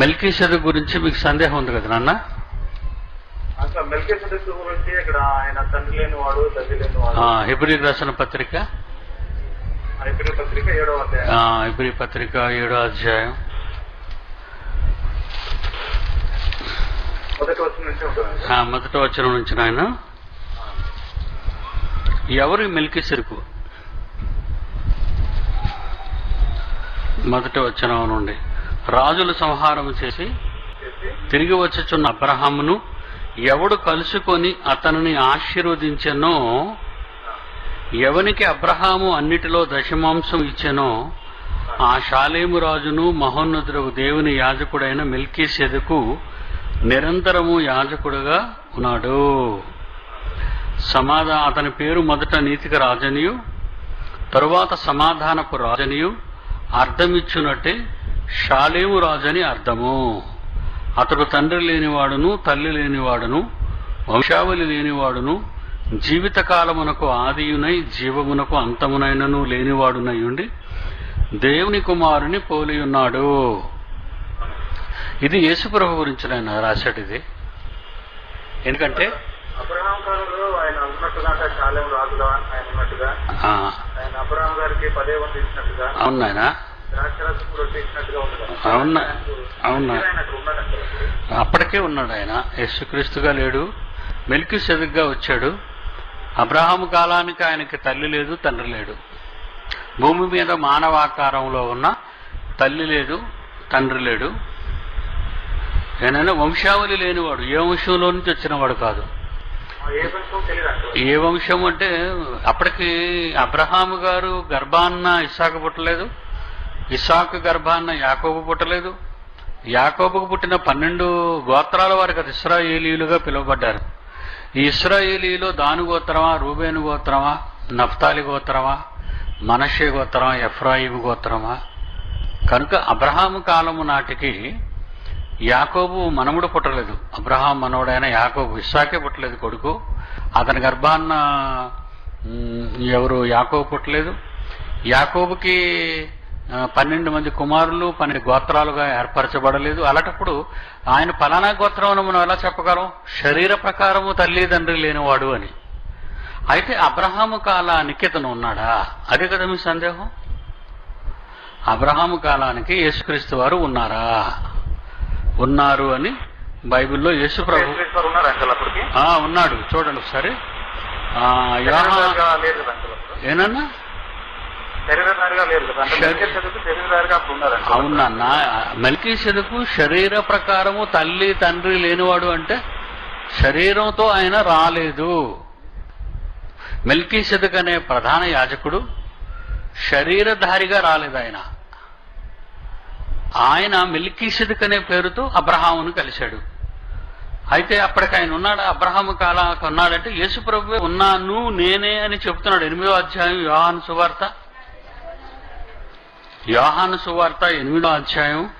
మెల్కీ గురించి మీకు సందేహం ఉంది కదా నాన్న? గురించి ఇక్కడ ఆయన తండ్రి లేనివాడు తల్లి లేనివాడు. ఆ, హెబ్రీ రాసిన పత్రిక? ఐపిడి పత్రిక ఏడవ అధ్యాయం. హెబ్రీ పత్రిక ఏడో అధ్యాయం. మొదటి వచ్చిన నుంచి ఉంటుంది? ఆ, మొదటి వచనం నుంచి నాయన. ఎవరు మెల్కి సెరుకు మొదటి వచనం నుండి. రాజులు సంహారం చేసి తిరిగి వచ్చుచున్న అబ్రహామును ఎవడు కలుసుకొని అతనిని ఆశీర్వదించెనో ఎవనికి అబ్రహాము అన్నిటిలో దశమాంశం ఇచ్చెనో ఆ షాలేము రాజును మహోన్నతుడు దేవుని యాజకుడైన మిల్కీ సెదుకు నిరంతరము యాజకుడుగా ఉన్నాడు. సమాధా అతని పేరు మొదట నీతిక రాజనియు తరువాత సమాధానపు రాజనియు అర్థమిచ్చునట్టే షాలేము రాజని అర్థము. అతడు తండ్రి లేనివాడును తల్లి లేనివాడును వంశావళి లేనివాడును జీవితకాలమునకు ఆదియునై జీవమునకు అంతమునైనను లేనివాడునయుండి దేవుని కుమారుని పోలియున్నాడు. ఇది యేసుప్రభు గురించి ఆయన రాశాడు ఇది ఎందుకంటే అబ్రహాం కాలంలో ఆయన ఉన్నట్టుగా అంటే శాలెం రాజుగా ఆయన ఉన్నట్టుగా. ఆ, ఆయన అబ్రహాం గారికి పదే వంద ఇచ్చినట్టుగా. అవును అవునా? అవునా? అప్పటికే ఉన్నాడు ఆయన. యేసుక్రీస్తుగా లేడు. మెలికి సెదుగ్గా వచ్చాడు. అబ్రహాము కాలానికి ఆయనకి తల్లి లేదు తండ్రి లేడు. భూమి మీద మానవాకారంలో ఉన్న తల్లి లేదు తండ్రి లేడు. ఏనైనా వంశావళి లేనివాడు ఏ వంశంలో నుంచి వచ్చినవాడు కాదు. ఏ వంశం అంటే అప్పటికి అబ్రహాము గారు గర్భాన్న ఇసాక పుట్టలేదు. ఇసాకు గర్భాన్న యాకోబు పుట్టలేదు. యాకోబుకు పుట్టిన పన్నెండు గోత్రాల వారికి అది ఇస్రాయేలీలుగా పిలువబడ్డారు. ఈ ఇస్రాయేలీలో దాను గోత్రమా రూబేను గోత్రమా నఫ్తాలి గోత్రమా మనషే గోత్రమా ఎఫ్రాయిబు గోత్రమా? కనుక అబ్రహాము కాలము నాటికి యాకోబు మనముడు పుట్టలేదు. అబ్రహాం మనవుడైన యాకోబు ఇస్సాకే పుట్టలేదు కొడుకు. అతని గర్భాన్న ఎవరు? యాకోబు పుట్టలేదు. యాకోబుకి పన్నెండు మంది కుమారులు పన్నెండు గోత్రాలుగా ఏర్పరచబడలేదు. అలాంటప్పుడు ఆయన ఫలానా గోత్రం అని మనం ఎలా చెప్పగలం? శరీర ప్రకారము తల్లి తండ్రి లేనివాడు అని. అయితే అబ్రహాము కాలానికి ఇతను ఉన్నాడా? అదే కదా మీ సందేహం? అబ్రహాము కాలానికి యేసుక్రీస్తు వారు ఉన్నారా? ఉన్నారు అని బైబిల్లో యేసు ప్రభు ఉన్నాడు. చూడండి ఒకసారి. ఏనన్నా? శరీ- మెల్కే మెల్కీ శరీర ప్రకారము తల్లి తండ్రి లేనివాడు అంటే శరీరంతో ఆయన రాలేదు. మెల్కీ అనే ప్రధాన యాజకుడు శరీరధారిగా రాలేదు ఆయన. ఆయన మెల్కీ అనే పేరుతో అబ్రహామును కలిశాడు. అయితే అప్పటికి ఆయన ఉన్నాడు? అబ్రహాము కాలా ఉన్నాడంటే యేసు ప్రభు ఉన్నాను నేనే అని చెప్తున్నాడు. ఎనిమిదో అధ్యాయం యోహాను సువార్త. యోహాను సువార్త ఎనిమిదో అధ్యాయం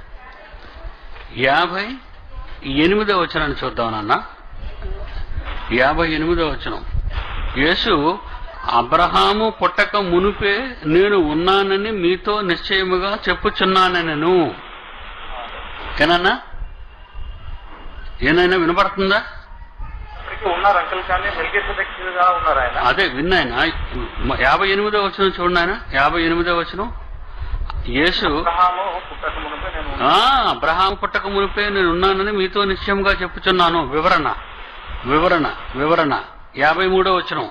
యాభై ఎనిమిదో వచనాన్ని చూద్దాం నాన్న. యాభై ఎనిమిదో వచనం. యేసు అబ్రహాము పుట్టక మునుపే నేను ఉన్నానని మీతో నిశ్చయముగా చెప్పుచున్నానను ఏనన్నా? ఏనైనా వినపడుతుందా? అదే విన్నాయన. యాభై ఎనిమిదో వచనం చూడండి ఆయన యాభై ఎనిమిదో వచనం. యేసు. అబ్రహాం పుట్టక మునిపే నేను ఉన్నానని మీతో నిశ్చయంగా చెప్పుచున్నాను. వివరణ. వివరణ. వివరణ. యాభై మూడో వచనం.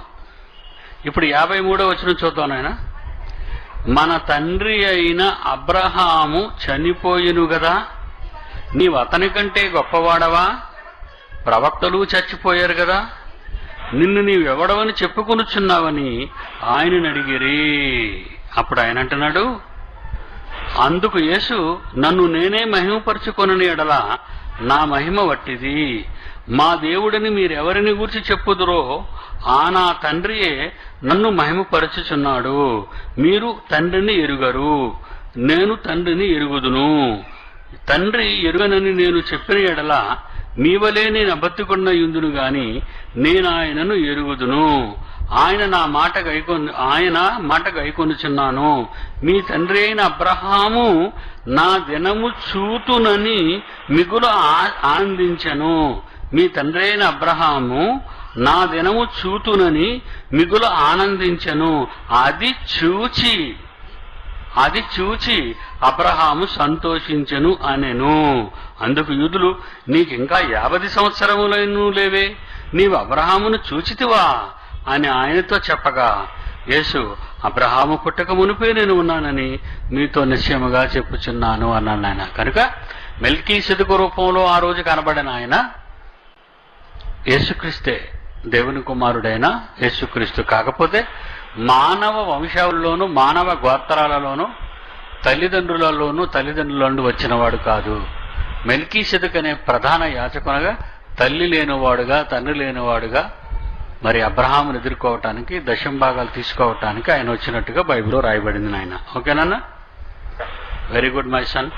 ఇప్పుడు యాభై మూడో వచనం చూద్దాం ఆయన మన తండ్రి అయిన అబ్రహాము చనిపోయిను గదా. నీవు అతని కంటే గొప్పవాడవా? ప్రవక్తలు చచ్చిపోయారు కదా నిన్ను నీవెవడవని చెప్పుకొనుచున్నావని ఆయనని అడిగిరి. అప్పుడు ఆయన అంటున్నాడు అందుకు యేసు నన్ను నేనే మహిమపరుచుకొనని ఎడల నా మహిమ వట్టిది. మా దేవుడిని మీరెవరిని గూర్చి చెప్పుదురో ఆ నా తండ్రియే నన్ను మహిమపరచుచున్నాడు. మీరు తండ్రిని ఎరుగరు. నేను తండ్రిని ఎరుగుదును. తండ్రి ఎరుగనని నేను చెప్పిన ఎడల మీ వలే నేను అబద్ధికున్న యుందును గాని నేను ఆయనను ఎరుగుదును. ఆయన నా మాట గైకొను ఆయన మాట గైకొనుచున్నాను. మీ తండ్రి అయిన అబ్రహాము నా దినము చూతునని మిగులు ఆ- ఆనందించెను. మీ తండ్రి అయిన అబ్రహాము నా దినము చూతునని మిగులు ఆనందించెను. అది చూచి అది చూచి అబ్రహాము సంతోషించెను అనెను. అందుకు యూదులు నీకింకా యాభై సంవత్సరములైన లేవే. నీవు అబ్రహామును చూచితివా అని ఆయనతో చెప్పగా యేసు అబ్రహాము పుట్టక మునిపే నేను ఉన్నానని మీతో నిశ్చయముగా చెప్పుచున్నాను అన్నాను ఆయన. కనుక మెల్కీ సెదుకు రూపంలో ఆ రోజు కనబడిన ఆయన యేసుక్రీస్తే దేవుని కుమారుడైన యేసుక్రీస్తు. కాకపోతే మానవ వంశాల్లోనూ మానవ గోత్రాలలోనూ తల్లిదండ్రులలోనూ తల్లిదండ్రుల నుండి వచ్చినవాడు కాదు. మెల్కీ అనే ప్రధాన యాచకునగా తల్లి లేనివాడుగా తండ్రి లేనివాడుగా మరి అబ్రహామును ఎదుర్కోవటానికి దశంభాగాలు తీసుకోవటానికి ఆయన వచ్చినట్టుగా బైబిల్లో రాయబడింది నాయన. ఓకేనా వెరీ గుడ్ మై సన్